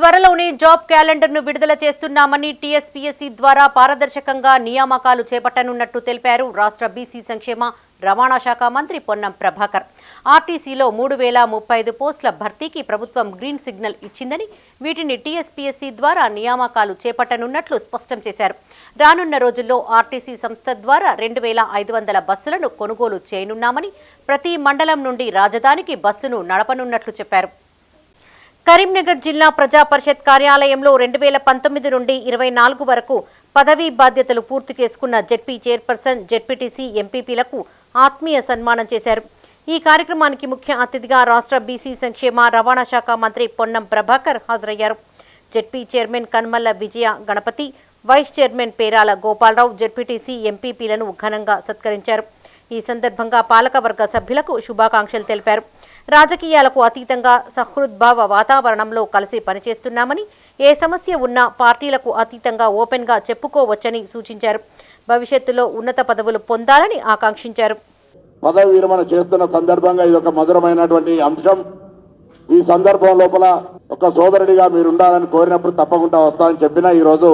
త్వరలోనే జాబ్ క్యాలెండర్ను విడుదల చేస్తున్నామని టీఎస్పీఎస్సీ ద్వారా పారదర్శకంగా నియామకాలు చేపట్టనున్నట్టు తెలిపారు రాష్ట్ర బీసీ సంక్షేమ రవాణా శాఖ మంత్రి పొన్నం ప్రభాకర్. ఆర్టీసీలో మూడు వేల ముప్పై ఐదు పోస్టుల భర్తీకి ప్రభుత్వం గ్రీన్ సిగ్నల్ ఇచ్చిందని వీటిని టీఎస్పీఎస్సీ ద్వారా నియామకాలు చేపట్టనున్నట్లు స్పష్టం చేశారు. రానున్న రోజుల్లో ఆర్టీసీ సంస్థ ద్వారా రెండు వేల ఐదు వందల బస్సులను కొనుగోలు చేయనున్నామని ప్రతి మండలం నుండి రాజధానికి బస్సును నడపనున్నట్లు చెప్పారు. కరీంనగర్ జిల్లా ప్రజా పరిషత్ కార్యాలయంలో రెండు వేల పంతొమ్మిది నుండి ఇరవై నాలుగు వరకు పదవీ బాధ్యతలు పూర్తి చేసుకున్న జెడ్పీ చైర్పర్సన్ జెడ్పీటీసీ ఎంపీపీలకు ఆత్మీయ సన్మానం చేశారు. ఈ కార్యక్రమానికి ముఖ్య అతిథిగా రాష్ట్ర బీసీ సంక్షేమ రవాణా శాఖ మంత్రి పొన్నం ప్రభాకర్ హాజరయ్యారు. ZP chairman Kanmalla Vijaya Ganapathi vice chairman Perala Gopalarao ZPTC ఎంపీపీలను ఘనంగా సత్కరించారు. ఈ సందర్భంగా పాలకవర్గ సభ్యులకు శుభాకాంక్షలు తెలిపారు. రాజకీయాలకు అతీతంగా సహృద్భావ వాతావరణంలో కలిసి పనిచేస్తున్నామని ఏ సమస్య ఉన్నా పార్టీలకు అతీతంగా ఓపెన్గా చెప్పుకోవచ్చని సూచించారు. భవిష్యత్తులో ఉన్నత పదవులు పొందాలని ఆకాంక్షించారు. పదవి విరమణ చేస్తున్న సందర్భంగా ఇది ఒక మధురమైనటువంటి అంశం. ఈ సందర్భం లోపల ఒక సోదరుడిగా మీరు ఉండాలని కోరినప్పుడు తప్పకుండా వస్తామని చెప్పిన ఈరోజు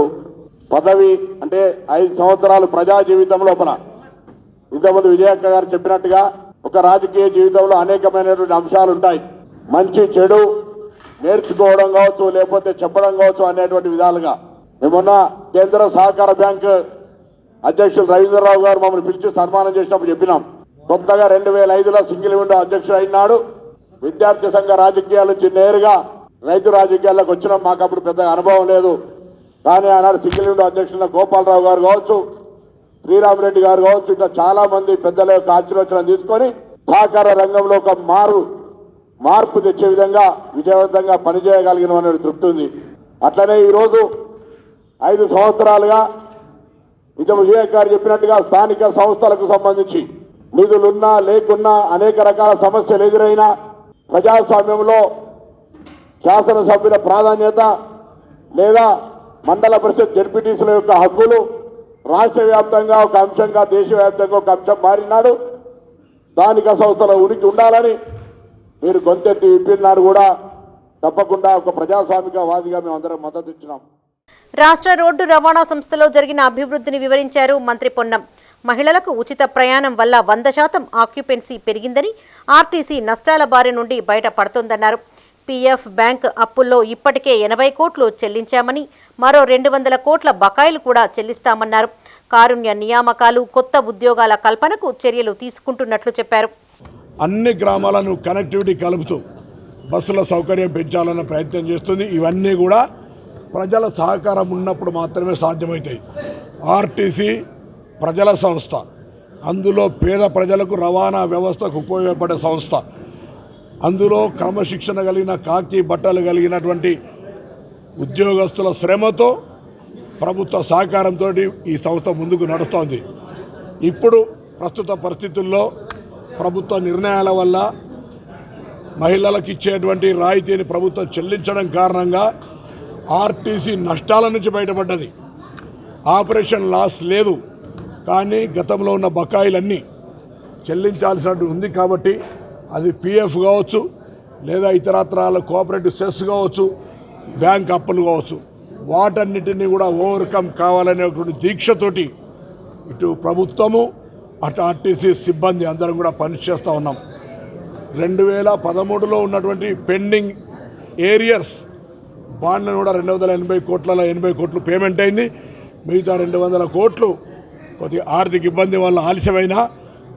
పదవి అంటే ఐదు సంవత్సరాలు ప్రజా జీవితం లోపల. ఇంతకుముందు విజయక్క గారు చెప్పినట్టుగా ఒక రాజకీయ జీవితంలో అనేకమైనటువంటి అంశాలు ఉంటాయి. మంచి చెడు నేర్చుకోవడం కావచ్చు లేకపోతే చెప్పడం కావచ్చు అనేటువంటి విధాలుగా. మేమున్న కేంద్ర సహకార బ్యాంక్ అధ్యక్షులు రవీంద్రరావు గారు మమ్మల్ని పిలిచి సన్మానం చేసినప్పుడు చెప్పినాం. కొత్తగా రెండు వేల ఐదులో సింగిల్ విండో అధ్యక్షుడు అయినాడు విద్యార్థి సంఘ రాజకీయాల నుంచి నేరుగా రైతు రాజకీయాల్లోకి వచ్చినాం. మాకు అప్పుడు పెద్దగా అనుభవం లేదు. కానీ ఆనాడు సింగిల్ విండో అధ్యక్షుడు గోపాలరావు గారు కావచ్చు శ్రీరామరెడ్డి గారు కావచ్చు ఇంకా చాలా మంది పెద్దల యొక్క ఆశీర్వచనం తీసుకొని సహకార రంగంలో ఒక మారు మార్పు తెచ్చే విధంగా విజయవంతంగా పనిచేయగలిగిన అనేది తృప్తి ఉంది. అట్లనే ఈరోజు ఐదు సంవత్సరాలుగా ఇక విజయ్ గారు చెప్పినట్టుగా స్థానిక సంస్థలకు సంబంధించి నిధులున్నా లేకున్నా అనేక రకాల సమస్యలు ఎదురైనా ప్రజాస్వామ్యంలో శాసనసభ్యుల ప్రాధాన్యత లేదా మండల పరిషత్ జడ్పీటీసుల యొక్క హక్కులు రాష్ట్ర వ్యాప్తంగా ఒక అంశంగా దేశవ్యాప్తంగా ఒక అంశం మారినాడు. స్థానిక సంస్థల ఉనికి ఉండాలని మీరు గొంతెత్తి విప్పినాడు కూడా. తప్పకుండా ఒక ప్రజాస్వామిక వాదిగా మేము అందరం మద్దతు ఇచ్చినాం. రాష్ట్ర రోడ్డు రవాణా సంస్థలో జరిగిన అభివృద్ధిని వివరించారు మంత్రి పొన్నం. మహిళలకు ఉచిత ప్రయాణం వల్ల వంద శాతం ఆక్యుపెన్సీ పెరిగిందని ఆర్టీసీ నష్టాల బారి నుండి బయటపడుతోందన్నారు. పీఎఫ్ బ్యాంక్ అప్పుల్లో ఇప్పటికే ఎనభై కోట్లు చెల్లించామని మరో రెండు వందల కోట్ల బకాయిలు కూడా చెల్లిస్తామన్నారు. కారుణ్య నియామకాలు కొత్త ఉద్యోగాల కల్పనకు చర్యలు తీసుకుంటున్నట్లు చెప్పారు. అన్ని గ్రామాలను కనెక్టివిటీ కలుపుతూ బస్సుల సౌకర్యం పెంచాలన్న ప్రయత్నం చేస్తుంది. ఇవన్నీ కూడా ప్రజల సహకారం ఉన్నప్పుడు మాత్రమే సాధ్యమవుతాయి. ఆర్టీసీ ప్రజల సంస్థ అందులో పేద ప్రజలకు రవాణా వ్యవస్థకు ఉపయోగపడే సంస్థ అందులో క్రమశిక్షణ కలిగిన కాకి బట్టలు కలిగినటువంటి ఉద్యోగస్తుల శ్రమతో ప్రభుత్వ సహకారంతో ఈ సంస్థ ముందుకు నడుస్తోంది. ఇప్పుడు ప్రస్తుత పరిస్థితుల్లో ప్రభుత్వ నిర్ణయాల వల్ల మహిళలకు ఇచ్చేటువంటి రాయితీని ప్రభుత్వం చెల్లించడం కారణంగా ఆర్టీసీ నష్టాల నుంచి బయటపడ్డది. ఆపరేషన్ లాస్ లేదు. కానీ గతంలో ఉన్న బకాయిలన్నీ చెల్లించాల్సినట్టు ఉంది కాబట్టి అది పిఎఫ్ కావచ్చు లేదా ఇతరత్రాల కోఆపరేటివ్ సెస్ కావచ్చు బ్యాంక్ అప్పులు కావచ్చు. వాటన్నిటిని కూడా ఓవర్కమ్ కావాలనేటువంటి దీక్షతోటి ఇటు ప్రభుత్వము అటు ఆర్టీసీ సిబ్బంది అందరం కూడా పనిచేస్తూ ఉన్నాం. రెండు వేల పదమూడులో ఉన్నటువంటి పెండింగ్ ఏరియర్స్ బాండ్లను కూడా రెండు వందల ఎనభై కోట్ల ఎనభై కోట్లు పేమెంట్ అయింది. మిగతా రెండు వందల కోట్లు కొద్ది ఆర్థిక ఇబ్బంది వల్ల ఆలస్యమైనా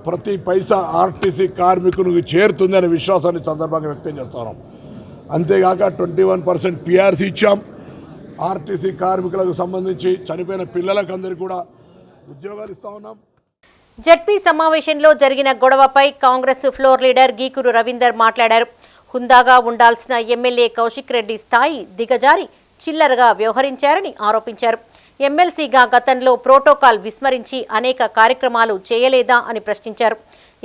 ప్రతి పైసా ఆర్టీసీ కార్మికులకు చేరుతుందనే విశ్వాసాన్ని సందర్భంగా వ్యక్తం చేస్తున్నాం. అంతేగాక ట్వంటీ వన్ పర్సెంట్ పిఆర్సీ ఇచ్చాం. ఆర్టీసీ కార్మికులకు సంబంధించి చనిపోయిన పిల్లలకు అందరికీ కూడా ఉద్యోగాలు ఇస్తా ఉన్నాం. జడ్పీ సమావేశంలో జరిగిన గొడవపై కాంగ్రెస్ ఫ్లోర్ లీడర్ గీకురు రవీందర్ మాట్లాడారు. హుందాగా ఉండాల్సిన ఎమ్మెల్యే కౌశిక్ రెడ్డి స్థాయి దిగజారి చిల్లరగా వ్యవహరించారని ఆరోపించారు. ఎమ్మెల్సీగా గతంలో ప్రోటోకాల్ విస్మరించి అనేక కార్యక్రమాలు చేయలేదా అని ప్రశ్నించారు.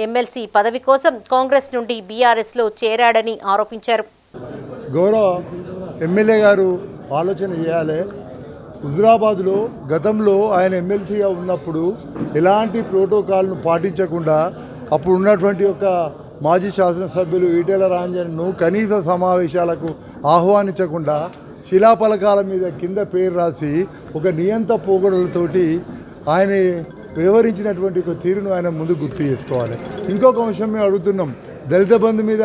ఎమ్మెల్సీ పదవి కోసం కాంగ్రెస్ నుండి బీఆర్ఎస్లో చేరాడని ఆరోపించారు. గౌరవ ఎమ్మెల్యే గారు ఆలోచన చేయాలి. హుజురాబాద్లో గతంలో ఆయన ఎమ్మెల్సీగా ఉన్నప్పుడు ఎలాంటి ప్రోటోకాల్ను పాటించకుండా అప్పుడు ఉన్నటువంటి ఒక మాజీ శాసనసభ్యులు ఈటెల రాంజన్ను కనీస సమావేశాలకు ఆహ్వానించకుండా శిలాపలకాల మీద కింద పేరు రాసి ఒక నియంత పోగొడలతోటి ఆయన వివరించినటువంటి ఒక తీరును ఆయన ముందు గుర్తు చేసుకోవాలి. ఇంకొక అంశం మేము అడుగుతున్నాం. దళిత బంధు మీద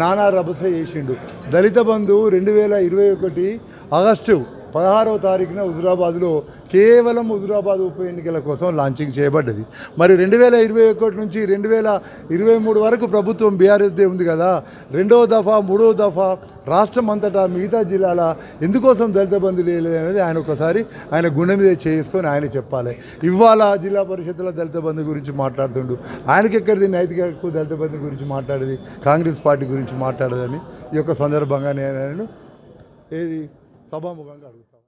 నానా రభస చేసిండు దళిత బంధు రెండు వేల ఇరవై ఒకటి ఆగస్టు పదహారవ తారీఖున హుజురాబాద్లో కేవలం హుజురాబాద్ ఉప ఎన్నికల కోసం లాంచింగ్ చేయబడ్డది. మరి రెండు వేల ఇరవై ఒకటి నుంచి రెండు వేల ఇరవై మూడు వరకు ప్రభుత్వం బీఆర్ఎస్దే ఉంది కదా. రెండవ దఫా మూడవ దఫా రాష్ట్రం అంతటా మిగతా జిల్లాల ఎందుకోసం దళిత బంధు లేదు అనేది ఆయన ఒకసారి ఆయన గుండె మీద చేసుకొని ఆయన చెప్పాలి. ఇవాళ జిల్లా పరిషత్లో దళిత బంధు గురించి మాట్లాడుతుండు. ఆయనకి ఎక్కడిది నైతిక హక్కు దళిత బంధు గురించి మాట్లాడేది? కాంగ్రెస్ పార్టీ గురించి మాట్లాడదని ఈ యొక్క సందర్భంగా నేను ఆయనను Sabah mı kanka?